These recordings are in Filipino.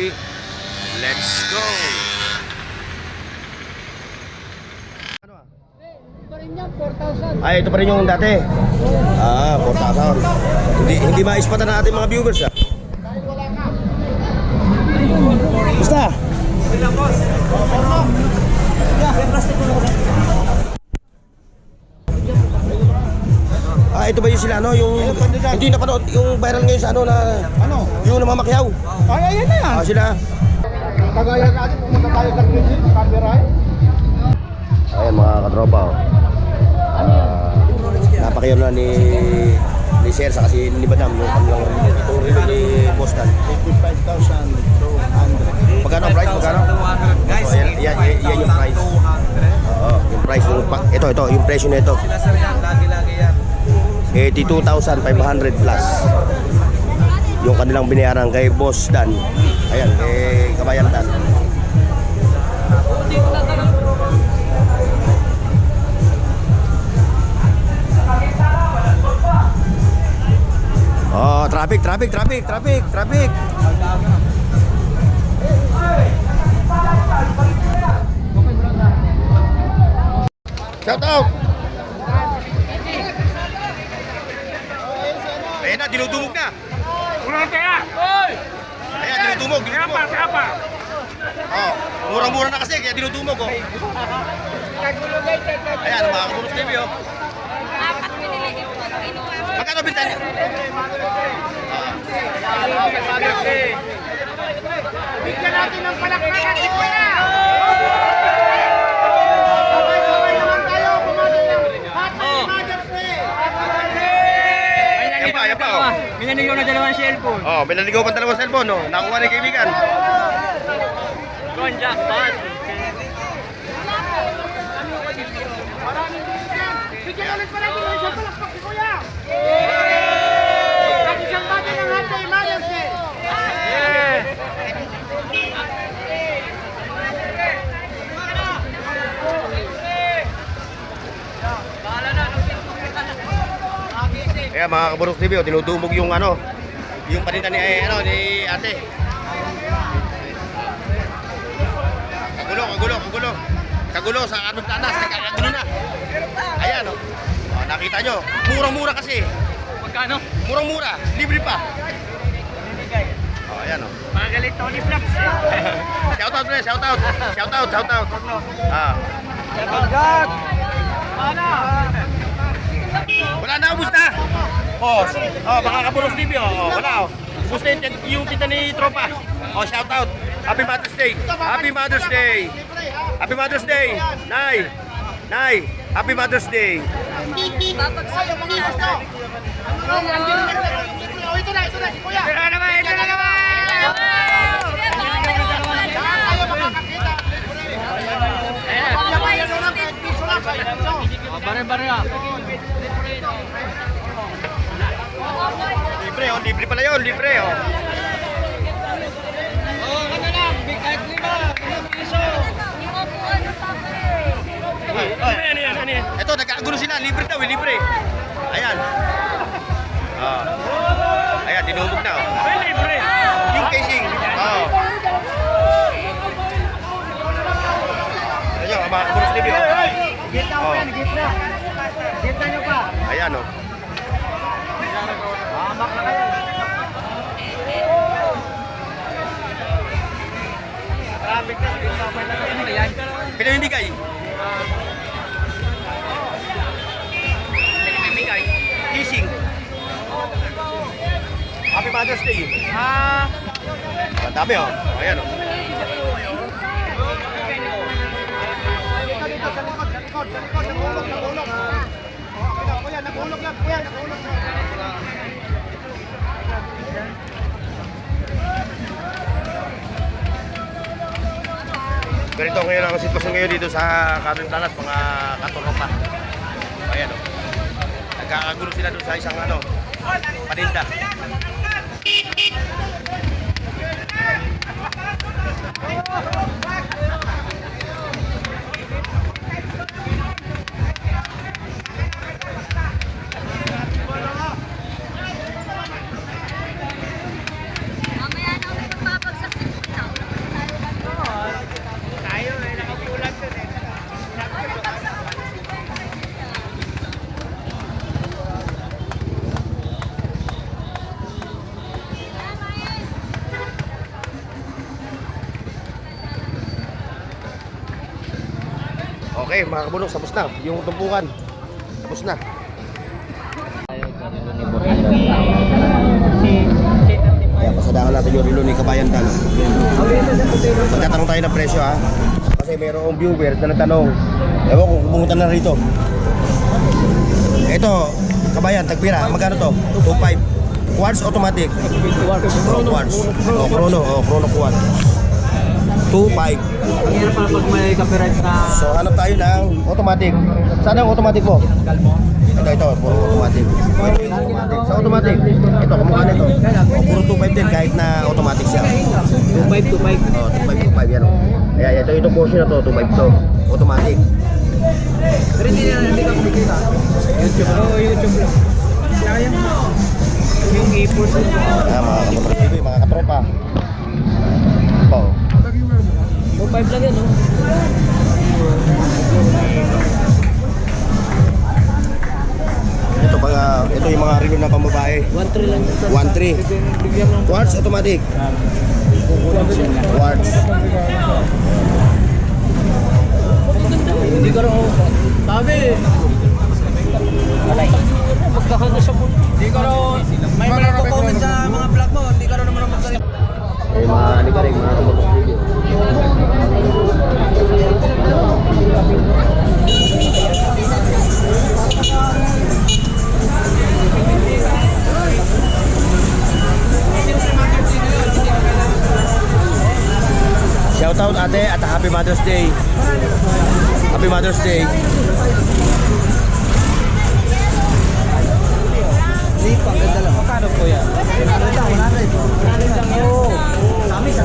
TV, let's go! Ano ah? Pa rin yan, 4,000. Ay, ito pa rin yung dati. Ah, 4,000. Hindi, hindi maispatan na ating mga viewers ah. Dahil wala ka. Basta. Ah, ito ba yung sila ano, yung hindi napanood yung viral ngayon sa ano na Ano? yung namamakyaw. Ay, ayan na yan. Ah, sila. Kagaya natin, pumunta tayo sa Quezon, copyright. Ayan mga katropa. Oh. Ah, napakayaw na ni ni Sir sa kasi ni Madam yung kanilang itong review ni Boston. 55,200. Magkano ang price? Magkano? Guys, Oh, yan, yan, yan, yan yung price. 200. Oo, yung price yung ito ito yung presyo nito. Sila sir yan. 82,500 plus. Yung kanilang binayaran kay Boss Dan. Ayan, kay Kabayan Dan. Oh, traffic, traffic, traffic, traffic, traffic. Shout out. Dinudumog na. Ulang kaya! Hoy! Ayan, dinudumog, Kaya pa, dinudumog. kaya pa! Oh, murang-mura na kasi, kaya dinudumog, oh. Ayan, mga kabulok TV, oh. Apat pinili ito kinuha. Magkano binta niya? Bigyan natin ng palakpakan si Kuya! Sabay-sabay naman tayo, bumati ng Happy Mother's Day! Ayan pa, ayan pa, Minanigaw na dalawang cellphone. Oh, may naligaw pa dalawang cellphone, oh. Nakuha ni kaibigan. Con jackpot. Maraming bigyan! Bigyan ulit pa natin ng isang palakpak si Kuya! At isang bati ng Happy Mother's Day! Ayan, mga kabulok TV, oh. Dinudumog yung ano, yung paninda ni, eh, ano, ni ate. Kagulo, kagulo, kagulo. Kagulo sa anong tanas, nagkakagulo na. Ayan, oh. oh nakita nyo, murang-mura kasi. Magkano? Murang-mura, libre pa. Oh, ayan, oh. Magalit Tony Flaps. Shout out, pre, shout out. Shout out, shout out. Ah. Wala na, ubus na. Oh, oh, baka kapulos TV, oh. oh wala, oh. Ubus na yung, yung tinta ni Tropa. Oh, shout out. Happy Mother's Day. Happy Mother's Day. Happy Mother's Day. Nay. Nay. Happy Mother's Day. Mga gusto! Ang na Oh, ito na, ito na, si Kuya! Ito na naman, ito na naman! Saan tayo makakakita? Sabay Bare-bare ah. Libre, oh. Libre pala yun. Libre, oh. Oh, ano lang, kahit lima, limang piso. Ay, ano yan, ano yan? Ito, nagkakagulo sila. Libre daw, eh, libre. Ayan. Ah. Ayan, dinumog na, oh. Libre. Yung casing. Oo. Ayan, mga kabulos TV, oh. Gitna mo yan, gitna. Gitna nyo pa. Ayan, oh. Hamak na kayo. Traffic na, gitna pa yan? Pinamimigay. Pinamimigay. Casing. Happy Mother's Day. Ah, Ang dami, oh. Ayan, oh. Likod, sa likod, nagulog, nagulog. Oh, okay na, kuya, nagulog yan, kuya, nagulog. Ganito ngayon ang sitwasyon ngayon dito sa Carmen Planas, mga katoropa. Ayan, oh. Nagkakagulo sila doon sa isang ano, paninda. Okay, mga kabunok, tapos na. Yung tumpukan. Tapos na. Kaya pasadahan natin yung relo ni Kabayan Dan. Magtatanong tayo ng presyo ha. Kasi mayroong viewer na nagtanong. Ewan ko, pumunta na rito. Ito, Kabayan, tagpira. Magkano to? 2.5. Quartz automatic. Oh, quartz. Oh, chrono. Oh, chrono quartz. 2.5. Ang hirap pala pag may copyright na So hanap tayo ng automatic. Saan ang automatic mo? Ito, ito, puro automatic. Yung automatic. Sa automatic, ito, kumukha nito. O, puro 2.5 din kahit na automatic siya. 25 to 5. O, 2.5, 2.5 yan. o. Kaya ito, ito portion na to, 2.5 to. Automatic. Pero hindi na hindi ka kumikita. YouTube. Oo, YouTube lang. Sayang. Yung ipon. Kaya mga kamotor TV, mga katropa. Ito. 25 lang yan, no? Ito, mga, ito yung mga review na pambabae. 1-3 lang yan. 1.3. Bigyan mo. Quartz automatic. Quartz. Hindi ka raw. Sabi. Magkakano siya po. Hindi ka raw. May mga comment sa mga vlog mo. Happy Mother's Day. Happy Mother's Day. Hindi pa. Ganda lang. Magkano yan? Ano lang? 100 lang yan. Sa amin, sa.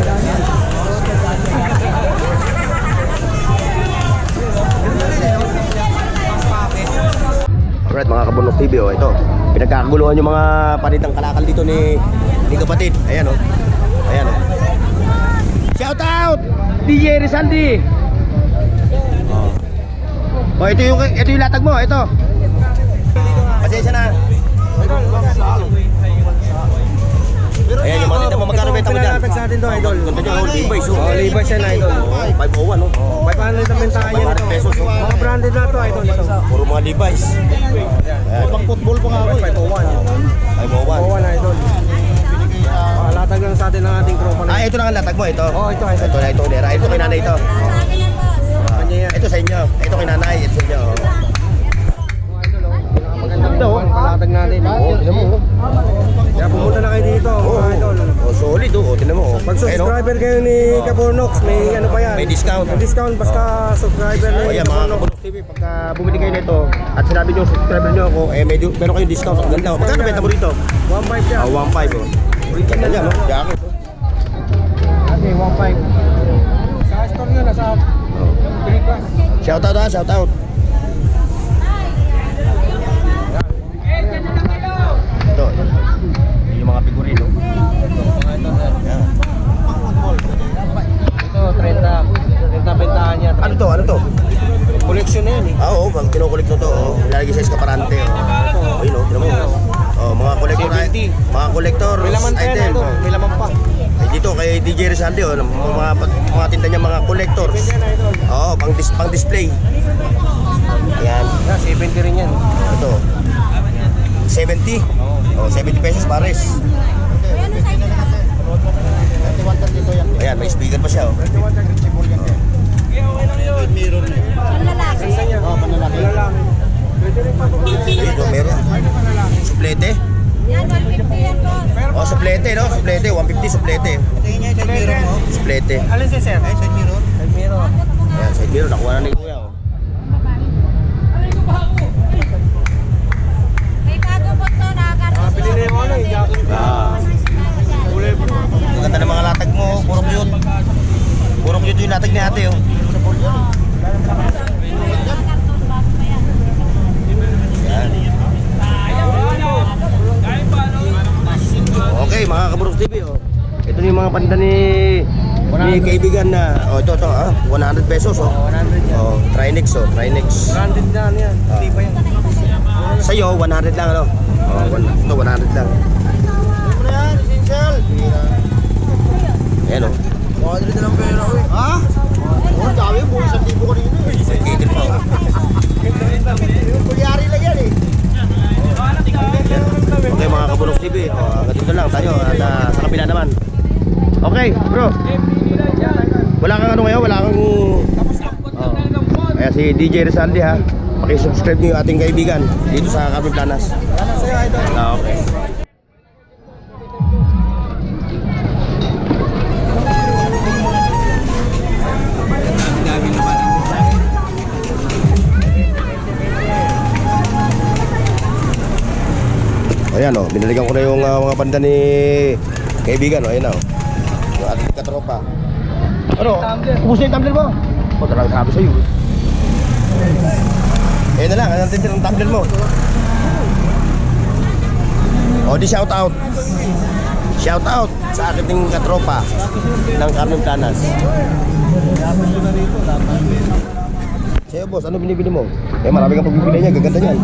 Alright mga kabunok TV oh, ito. Pinagkakaguluhan yung mga panitang kalakal dito ni ni kapatid. Ayan oh. Ayan oh. Shout out DJ Rizaldi. Oh. oh, ito yung ito yung latag mo, ito. Pasensya na. Ayan yung mga tinda mo, magkano benta mo dyan? Pinalatag sa atin to, idol. Ganda nyo, oh, Levi's oh. Levi's yan, idol. Oh, 501 oh. 500 ang bentahan niya 500 nito. pesos, oh. Mga branded na to, idol. Ito. Puro mga Levi's. Pang football pa nga ako. 501. 501. Oh, na, idol. Ah, latag lang sa atin ng ating tropa na. Ah, ito na ang latag mo, ito. Oh, ito, ito. Ito na, ito, Nera. Ito kay nanay ito. Kanya yan. Ito sa inyo. Ito kay nanay. Ito sa inyo. Maganda ito, oh. Latag natin. Oo, oh, tinan mo. oh. Kaya pumunta na kayo dito, Oo, mga idol. oh, solid oh. Oh, tinan mo. oh. Pag oh. subscriber kayo ni Kabornox, may ano pa yan? May discount. May discount basta subscriber Oh, ni yan, mga Kabornox. TV, pagka bumili kayo nito at sinabi nyo, subscriber nyo ako, eh, may, di- meron kayong discount. Ang ganda. oh. Magkano benta mo rito? 1.5 yan. Ah, 1.5 oh. Niya, no? Jacket. Okay, 1.5. Sa store nyo, nasa Pilipas. Shout out ha, shout out. Ito. Yun yung mga figurine, no? Yan. Ito, 30. 30 bentahan niya. Ano to? Ano to? Collection na yan eh. Ah, oo, pag kinukulik na to, oh. Ilalagay sa eskaparante, oh. Ayun, oh, tinan mo. Oh, mga collector, 70. mga collector May laman pa yan, item. idol. May laman pa. Eh, dito kay DJ Rizalde, oh, mga, mga tinda niya mga collectors. Yan, idol. Oo, pang, dis pang display. Ayan, Yeah, 70 rin yan. ito. 70. Oh, 70 pesos pares. Ayan, may speaker pa siya, oh. Ganda niya. Oh, panlalaki. Panlalaki. Ayun, oh, meron. Suplete. Yan, 150 yan, boss. Oh, suplete, no? Suplete, 150 suplete. Suplete. Alin si sir? Ay, side mirror. Side mirror. Ayan, side mirror, nakuha na ni Kuya, oh. Ah, ano, yung jacket. Ah, ang ganda ng mga latag mo, puro cute. Puro cute yung latag ni ate, oh. Ayan. Okay, mga Kaburok TV, oh. Ito yung mga panda ni ni kaibigan na, oh, ito, ito, ah, 100 pesos, oh. 100 yan. Oh, Trinex, oh, Trinex. Branded na ano yan. Hindi pa yan. Sa'yo, 100 lang, ano? Oh, one, ito, 100 lang. Ano yan? Essential. Ayan, oh. 100 na lang pera ko eh. Ha? Ang dami, buhay sa libo kanina eh. Sa kitin pa. oh. Kulyari lang yan eh. Okay mga Kabulok TV, oh, hanggang dito lang tayo at ah, sa kapila naman. Okay, bro. Wala kang ano ngayon, wala kang... Oh. Kaya si DJ Rizaldi ha, pakisubscribe niyo ating kaibigan dito sa Carmen Planas. Ah, okay. Binalikan ko na yung ah, mga banda ni kaibigan o, ayan o. Yung ating katropa. Ano? Ubus na yung tumbler mo? O, talagang sabi sa'yo. eh. Ayan na lang, anong tintin ang tumbler mo? O, di shout out. Shout out sa ating katropa ng Carmen Planas. Sa'yo boss, ano binibili mo? Eh, marami kang pagbibili niya, gaganda niyan.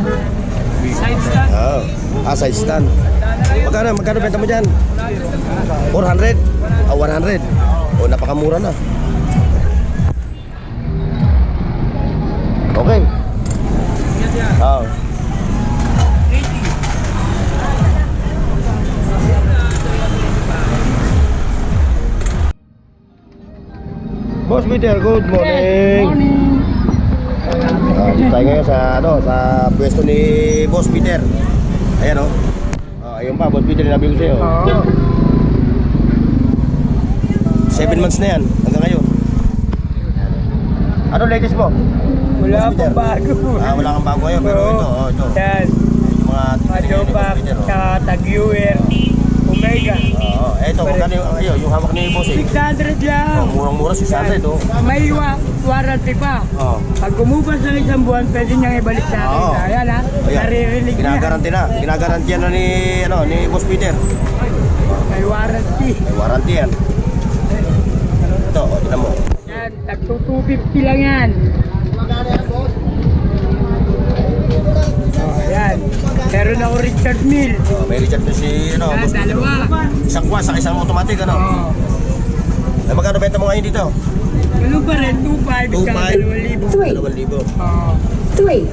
Side stand. Ah, ah, side stand. Magkano, magkano benta mo dyan? 400? Ah, 100? O, napakamura na. Okay. Ah. Boss Peter, good morning. Ah, dito tayo ngayon sa ano sa pwesto ni Boss Peter. Ayan oh. Ah, ayun pa, Boss Peter, nabi ko sa'yo. Oo. Seven months na yan, hanggang ngayon. Ano latest mo? Wala Boss Peter? pang bago. Ah, wala kang bago ngayon, pero Oo. ito, oh, ito. Yan. Yung mga ni Boss Peter, oh. sa Tag-Uer, Omega. Oo, eto, magkano yung, ayun, yung hawak ni Boss eh. 600 Oh, lang. murang-mura, 600 oh. May wa warranty pa. Oh. Pag gumupas ng isang buwan, pwede niyang ibalik sa akin. Oo. Ayan ha, Ayan. naririnig niya. Ginagaranti na. Ginagarantiyan na ni, ano, ni Boss Peter. May warranty. May warranty yan. Ito, oh, tinan mo. Yan, tag 250 lang yan. Oh, yan. Meron ako Richard Mill. Oh, may Richard na si, ano, Yan, Boss Peter. dalawa. Isang kwas, sa isang automatic, ano? Oh. Eh, magkano benta mo ngayon dito? Ganun pa rin, 2.5 saka 2,000. 2,000. Oo. Three.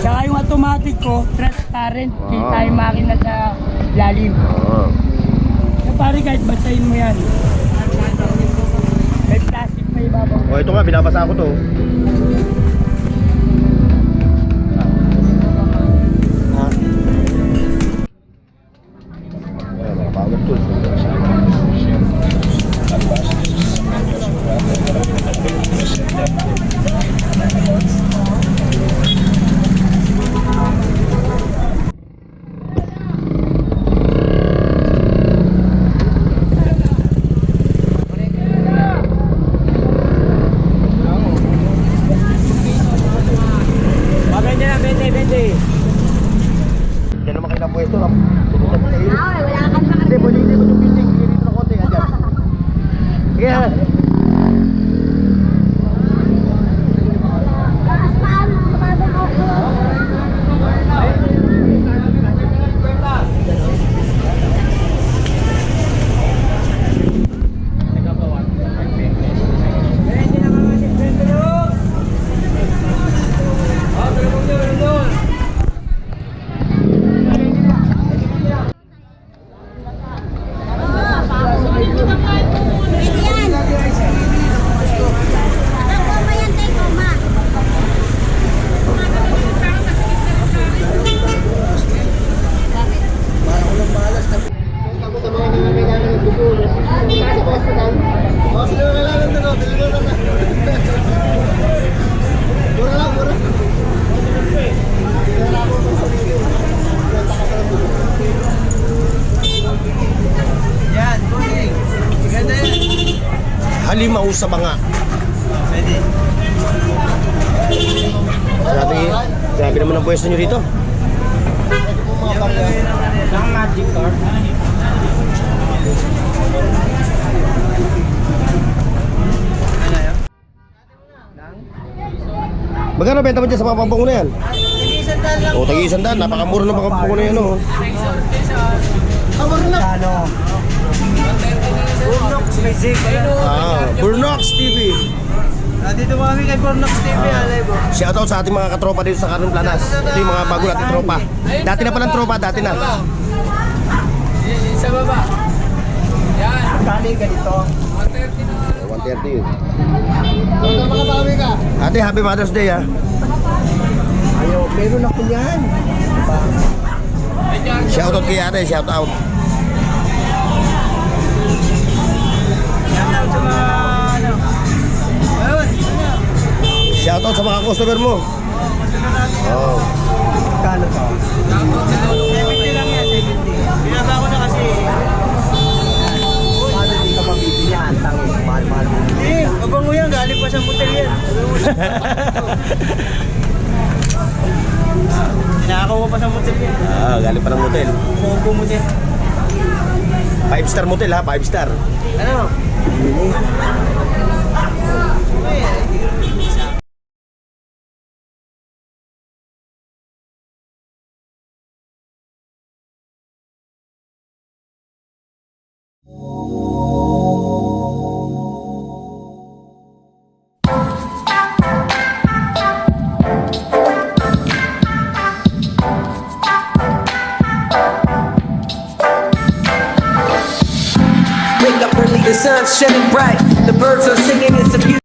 Tsaka yung automatic ko, transparent. Wow. Kita yung makina sa lalim. Oo. So, pare kahit basahin mo yan. May plastic may ibabaw. Oh, ito nga, binabasa ko to. Sa mga. Sabi, sabi naman ang pwesto nyo dito. Mga barya. Ang magic car. Magkano benta mo dyan sa mga pambango na yan? O, tagi isang daan. Napakamura ng mga pambango na yan, oh. Tawag na. Ano? May zig. Ah, Burnox TV. Nandito kami kay Pornox TV, alay mo. Shoutout sa ating mga katropa dito sa Carmen Planas. Ito yung mga bago nating tropa. Dati na palang tropa, dati na. Sa baba. Yan. Kali ganito. 130 yun. Huwag ka makabawi ka. Ate, happy Mother's Day ha. Ayaw, meron ako yan. Diba? Shoutout kay ate. Shoutout Shoutout sa mga customer mo. Oh. Kano to? 70 lang yan, 70. Binaba ko na kasi. Paano di ka mabibili yan? Tangi, mahal-mahal mo. Hindi, mabango yan. Galing pa sa motel yan. Tinakaw ko pa sa motel yan. Ah, galing pa ng motel. Pogo motel. 5 star motel ha, 5 star. Ano? Up early,